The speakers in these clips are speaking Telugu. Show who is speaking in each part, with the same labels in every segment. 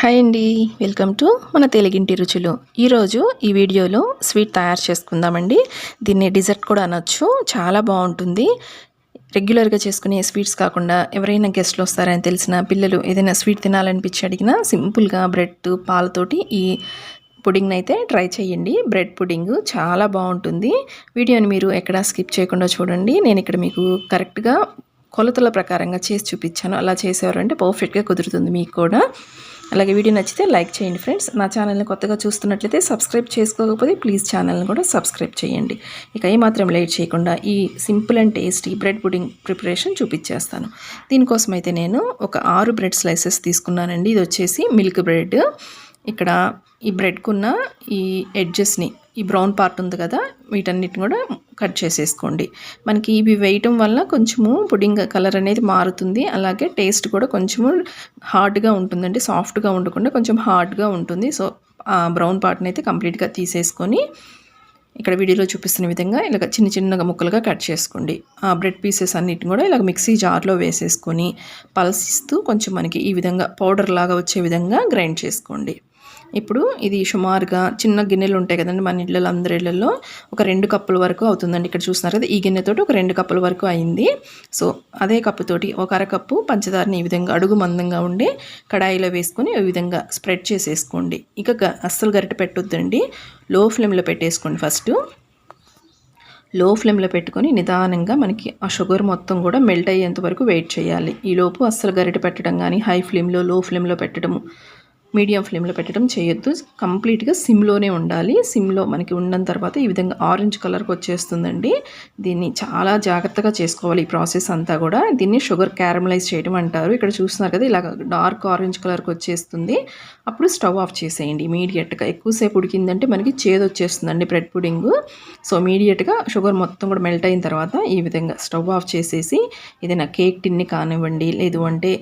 Speaker 1: హాయ్ అండి. వెల్కమ్ టు మన తెలుగింటి రుచులు. ఈరోజు ఈ వీడియోలో స్వీట్ తయారు చేసుకుందామండి. దీన్ని డిజర్ట్ కూడా అనొచ్చు. చాలా బాగుంటుంది. రెగ్యులర్గా చేసుకునే స్వీట్స్ కాకుండా ఎవరైనా గెస్ట్లు వస్తారని తెలిసిన పిల్లలు ఏదైనా స్వీట్ తినాలనిపించి అడిగినా సింపుల్గా బ్రెడ్ పాలతోటి ఈ పుడింగ్ని అయితే ట్రై చేయండి. బ్రెడ్ పుడింగ్ చాలా బాగుంటుంది. వీడియోని మీరు ఎక్కడా స్కిప్ చేయకుండా చూడండి. నేను ఇక్కడ మీకు కరెక్ట్గా కొలతల ప్రకారంగా చేసి చూపించాను. అలా చేసేవారంటే పర్ఫెక్ట్గా కుదురుతుంది మీకు కూడా. అలాగే వీడియో నచ్చితే లైక్ చేయండి ఫ్రెండ్స్. నా ఛానల్ని కొత్తగా చూస్తున్నట్లయితే సబ్స్క్రైబ్ చేసుకోకపోతే ప్లీజ్ ఛానల్ని కూడా సబ్స్క్రైబ్ చేయండి. ఇక ఏమాత్రం లేట్ చేయకుండా ఈ simple and tasty bread pudding preparation చూపించేస్తాను. దీనికోసం అయితే నేను ఒక ఆరు బ్రెడ్ స్లైసెస్ తీసుకున్నానండి. ఇది వచ్చేసి మిల్క్ బ్రెడ్. ఇక్కడ ఈ బ్రెడ్కున్న ఈ ఎడ్జెస్ని ఈ బ్రౌన్ పార్ట్ ఉంది కదా వీటన్నిటిని కూడా కట్ చేసేసుకోండి. మనకి ఇవి వేయటం వల్ల కొంచెము పుడింగ్ కలర్ అనేది మారుతుంది. అలాగే టేస్ట్ కూడా కొంచెము హార్డ్గా ఉంటుందండి. సాఫ్ట్గా ఉండకుండా కొంచెం హార్డ్గా ఉంటుంది. సో ఆ బ్రౌన్ పార్ట్ని అయితే కంప్లీట్గా తీసేసుకొని ఇక్కడ వీడియోలో చూపిస్తున్న విధంగా ఇలాగ చిన్న చిన్నగా ముక్కలుగా కట్ చేసుకోండి. ఆ బ్రెడ్ పీసెస్ అన్నిటిని కూడా ఇలాగ మిక్సీ జార్లో వేసేసుకొని పల్సిస్తూ కొంచెం మనకి ఈ విధంగా పౌడర్ లాగా వచ్చే విధంగా గ్రైండ్ చేసుకోండి. ఇప్పుడు ఇది సుమారుగా చిన్న గిన్నెలు ఉంటాయి కదండి మన ఇళ్ళలో అందరి ఇళ్ళల్లో ఒక రెండు కప్పుల వరకు అవుతుందండి ఇక్కడ చూస్తున్నారు కదా. ఈ గిన్నెతోటి ఒక రెండు కప్పుల వరకు అయింది. సో అదే కప్పుతోటి ఒక అరకప్పు పంచదారని ఈ విధంగా అడుగు మందంగా ఉండి కడాయిలో వేసుకొని ఈ విధంగా స్ప్రెడ్ చేసేసుకోండి. ఇక అస్సలు గరిట పెట్టొద్దండి. లో ఫ్లేమ్లో పెట్టేసుకోండి ఫస్ట్. లో ఫ్లేమ్లో పెట్టుకొని నిదానంగా మనకి ఆ షుగర్ మొత్తం కూడా మెల్ట్ అయ్యేంత వరకు వెయిట్ చేయాలి. ఈలోపు అస్సలు గరిట పెట్టడం కానీ హై ఫ్లేమ్లో లో ఫ్లేమ్లో పెట్టడము మీడియం ఫ్లేమ్లో పెట్టడం చేయొద్దు. కంప్లీట్గా సిమ్లోనే ఉండాలి. సిమ్లో మనకి ఉన్న తర్వాత ఈ విధంగా ఆరెంజ్ కలర్కి వచ్చేస్తుందండి. దీన్ని చాలా జాగ్రత్తగా చేసుకోవాలి ఈ ప్రాసెస్ అంతా కూడా. దీన్ని షుగర్ క్యారమలైజ్ చేయడం అంటారు. ఇక్కడ చూస్తున్నారు కదా ఇలా డార్క్ ఆరెంజ్ కలర్కి వచ్చేస్తుంది. అప్పుడు స్టవ్ ఆఫ్ చేసేయండి ఇమీడియట్గా. ఎక్కువసేపు ఉడికిందంటే మనకి చేదు వచ్చేస్తుందండి బ్రెడ్ పుడింగ్. సో ఇమీడియట్గా షుగర్ మొత్తం కూడా మెల్ట్ అయిన తర్వాత ఈ విధంగా స్టవ్ ఆఫ్ చేసేసి ఏదైనా కేక్ టిన్ని కానివ్వండి లేదు అంటే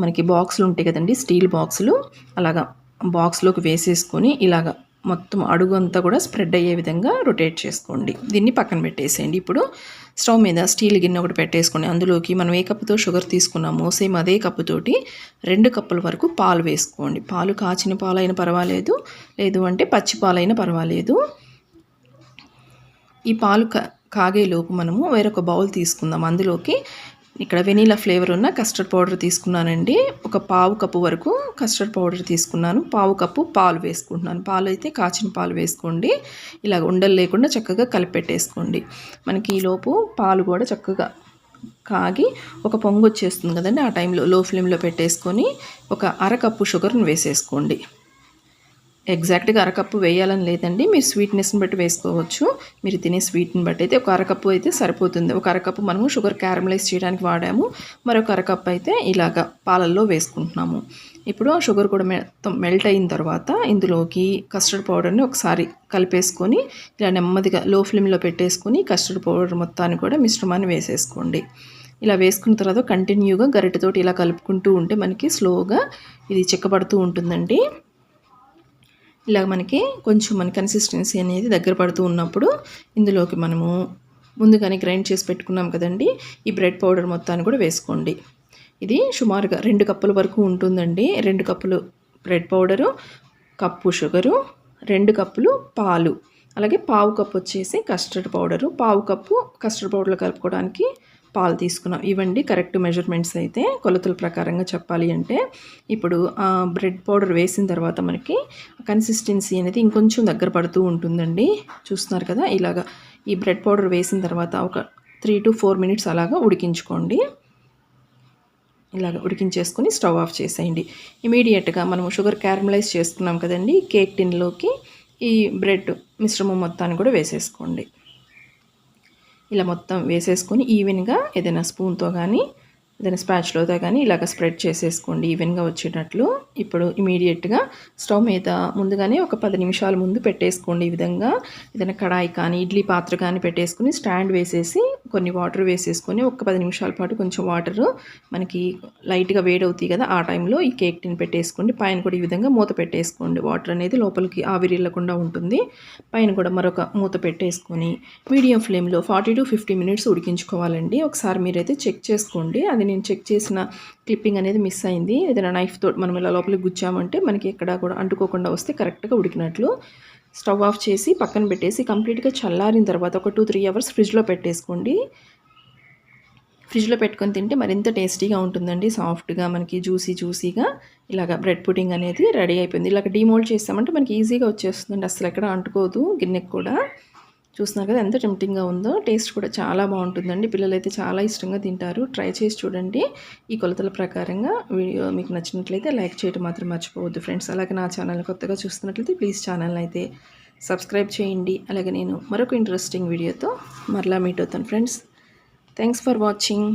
Speaker 1: మనకి బాక్సులు ఉంటాయి కదండి స్టీల్ బాక్సులు. అలాగా బాక్స్లోకి వేసేసుకొని ఇలాగ మొత్తం అడుగు అంతా కూడా స్ప్రెడ్ అయ్యే విధంగా రొటేట్ చేసుకోండి. దీన్ని పక్కన పెట్టేసేయండి. ఇప్పుడు స్టవ్ మీద స్టీల్ గిన్నె ఒకటి పెట్టేసుకొని అందులోకి మనం ఏ కప్పుతో షుగర్ తీసుకున్నామో సేమ్ అదే కప్పుతోటి రెండు కప్పుల వరకు పాలు వేసుకోండి. పాలు కాచిన పాలైనా పర్వాలేదు లేదు అంటే పచ్చి పాలైనా పర్వాలేదు. ఈ పాలు కాగేలోపు మనము వేరొక బౌల్ తీసుకుందాం. అందులోకి ఇక్కడ వెనీలా ఫ్లేవర్ ఉన్న కస్టర్డ్ పౌడర్ తీసుకున్నానండి. ఒక పావు కప్పు వరకు కస్టర్డ్ పౌడర్ తీసుకున్నాను. పావు కప్పు పాలు వేసుకుంటున్నాను. పాలు అయితే కాచిన పాలు వేసుకోండి. ఇలా ఉండలు లేకుండా చక్కగా కలిపెట్టేసుకోండి. మనకి ఈలోపు పాలు కూడా చక్కగా కాగి ఒక పొంగు వచ్చేస్తుంది కదండి. ఆ టైంలో లో ఫ్లేమ్లో పెట్టేసుకొని ఒక అరకప్పు షుగర్ను వేసేసుకోండి. ఎగ్జాక్ట్గా అరకప్పు వేయాలని లేదండి. మీరు స్వీట్నెస్ని బట్టి వేసుకోవచ్చు. మీరు తినే స్వీట్ని బట్టి అయితే ఒక అరకప్పు అయితే సరిపోతుంది. ఒక అరకప్పు మనము షుగర్ క్యారమలైజ్ చేయడానికి వాడాము. మరొక అరకప్పు అయితే ఇలాగ పాలల్లో వేసుకుంటున్నాము. ఇప్పుడు ఆ షుగర్ కూడా మెల్ట్ అయిన తర్వాత ఇందులోకి కస్టర్డ్ పౌడర్ని ఒకసారి కలిపేసుకొని ఇలా నెమ్మదిగా లో ఫ్లేమ్లో పెట్టేసుకొని కస్టర్డ్ పౌడర్ మొత్తాన్ని కూడా మిశ్రమాన్ని వేసేసుకోండి. ఇలా వేసుకున్న తర్వాత కంటిన్యూగా గరిటెతోటి ఇలా కలుపుకుంటూ ఉంటే మనకి స్లోగా ఇది చెక్కబడుతూ ఉంటుందండి. ఇలా మనకి కొంచెం మన కన్సిస్టెన్సీ అనేది దగ్గర పడుతూ ఉన్నప్పుడు ఇందులోకి మనము ముందుగానే గ్రైండ్ చేసి పెట్టుకున్నాం కదండి. ఈ బ్రెడ్ పౌడర్ మొత్తాన్ని కూడా వేసుకోండి. ఇది సుమారుగా రెండు కప్పుల వరకు ఉంటుందండి. రెండు కప్పులు బ్రెడ్ పౌడరు కప్పు షుగరు రెండు కప్పులు పాలు. అలాగే పావు కప్పు వచ్చేసి కస్టర్డ్ పౌడరు పావు కప్పు కస్టర్డ్ పౌడర్లో కలుపుకోవడానికి పాలు తీసుకున్నాం. ఇవ్వండి కరెక్ట్ మెజర్మెంట్స్ అయితే కొలతల ప్రకారంగా చెప్పాలి అంటే ఇప్పుడు బ్రెడ్ పౌడర్ వేసిన తర్వాత మనకి కన్సిస్టెన్సీ అనేది ఇంకొంచెం దగ్గర పడుతూ ఉంటుందండి. చూస్తున్నారు కదా ఇలాగా ఈ బ్రెడ్ పౌడర్ వేసిన తర్వాత ఒక త్రీ టు ఫోర్ మినిట్స్ అలాగా ఉడికించుకోండి. ఇలాగ ఉడికించేసుకొని స్టవ్ ఆఫ్ చేసేయండి. ఇమీడియట్గా మనం షుగర్ క్యారమలైజ్ చేసుకున్నాం కదండి కేక్ టిన్లోకి ఈ బ్రెడ్ మిశ్రమం మొత్తాన్ని కూడా వేసేసుకోండి. ఇలా మొత్తం వేసేసుకొని ఈవెన్గా ఏదైనా స్పూన్తో కానీ దాని స్పాచ్లోతో కానీ ఇలాగ స్ప్రెడ్ చేసేసుకోండి ఈవెన్గా వచ్చేటట్లు. ఇప్పుడు ఇమీడియట్గా స్టవ్ మీద ముందుగానే ఒక పది నిమిషాల ముందు పెట్టేసుకోండి ఈ విధంగా. ఏదైనా కడాయి కానీ ఇడ్లీ పాత్ర కానీ పెట్టేసుకుని స్టాండ్ వేసేసి కొన్ని వాటర్ వేసేసుకొని ఒక పది నిమిషాల పాటు కొంచెం వాటర్ మనకి లైట్గా వేడవుతాయి కదా ఆ టైంలో ఈ కేక్ టిన్ పెట్టేసుకోండి. పైన కూడా ఈ విధంగా మూత పెట్టేసుకోండి. వాటర్ అనేది లోపలికి ఆవిరిల్లకుండా ఉంటుంది. పైన కూడా మరొక మూత పెట్టేసుకొని మీడియం ఫ్లేమ్లో ఫార్టీ టు ఫిఫ్టీ మినిట్స్ ఉడికించుకోవాలండి. ఒకసారి మీరైతే చెక్ చేసుకోండి. అది నేను చెక్ చేసిన క్లిప్పింగ్ అనేది మిస్ అయింది. ఏదైనా నైఫ్ తోటి మనం ఇలా లోపలికి గుచ్చామంటే మనకి ఎక్కడ కూడా అంటుకోకుండా వస్తే కరెక్ట్గా ఉడికినట్లు స్టవ్ ఆఫ్ చేసి పక్కన పెట్టేసి కంప్లీట్గా చల్లారిన తర్వాత ఒక టూ త్రీ అవర్స్ ఫ్రిడ్జ్లో పెట్టేసుకోండి. ఫ్రిడ్జ్లో పెట్టుకొని తింటే మరింత టేస్టీగా ఉంటుందండి. సాఫ్ట్గా మనకి జ్యూసీ జ్యూసీగా ఇలాగ బ్రెడ్ పుడింగ్ అనేది రెడీ అయిపోయింది. ఇలాగ డీమోల్డ్ చేస్తామంటే మనకి ఈజీగా వచ్చేస్తుందండి. అసలు ఎక్కడ అంటుకోదు గిన్నెకి కూడా. చూస్తున్నారు కదా ఎంత టెంప్టింగ్గా ఉందో. టేస్ట్ కూడా చాలా బాగుంటుందండి. పిల్లలు అయితే చాలా ఇష్టంగా తింటారు. ట్రై చేసి చూడండి. ఈ కొలతల ప్రకారంగా వీడియో మీకు నచ్చినట్లయితే లైక్ చేయడం మాత్రం మర్చిపోవద్దు ఫ్రెండ్స్. అలాగే నా ఛానల్ కొత్తగా చూస్తున్నట్లయితే ప్లీజ్ ఛానల్ అయితే సబ్స్క్రైబ్ చేయండి. అలాగే నేను మరొక ఇంట్రెస్టింగ్ వీడియోతో మరలా మీట్ అవుతాను ఫ్రెండ్స్. Thanks for watching